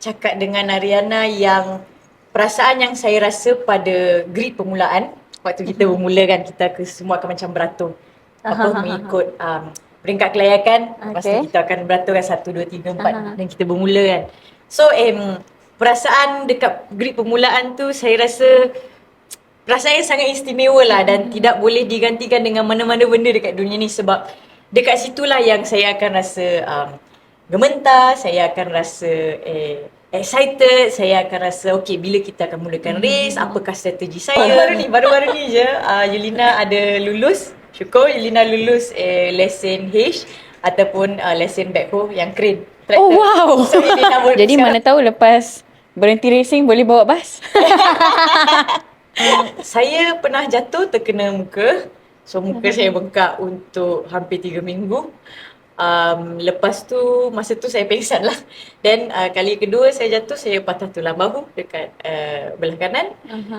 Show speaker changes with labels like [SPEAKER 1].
[SPEAKER 1] cakap dengan Ariana yang perasaan yang saya rasa pada grid permulaan waktu kita bermula kan kita ke semua akan macam beratur. Apa mengikut um, peringkat kelayakan lepas tu
[SPEAKER 2] Okay.
[SPEAKER 1] kita akan beratur kan 1 2 3 4
[SPEAKER 2] Aha.
[SPEAKER 1] dan kita bermula kan. So um, perasaan dekat grid permulaan tu saya rasa perasaan yang sangat istimewa lah dan tidak boleh digantikan dengan mana-mana benda dekat dunia ni sebab dekat situlah yang saya akan rasa um, gementar, saya akan rasa eh, excited, saya akan rasa okay bila kita akan mulakan race, apakah strategi saya. Baru-baru ni, baru-baru ni je uh, Yulina ada lulus, syukur Yulina lulus eh, lesson H ataupun uh, lesson backhoe yang crane.
[SPEAKER 2] Oh wow.
[SPEAKER 1] So, Yulina boleh-
[SPEAKER 2] Jadi
[SPEAKER 1] sekarang-
[SPEAKER 2] mana tahu lepas berhenti racing boleh bawa bas.
[SPEAKER 1] saya pernah jatuh terkena muka. So muka saya bengkak untuk hampir tiga minggu. Um, lepas tu masa tu saya pengsan lah. Dan uh, kali kedua saya jatuh saya patah tulang bahu dekat uh, belah kanan.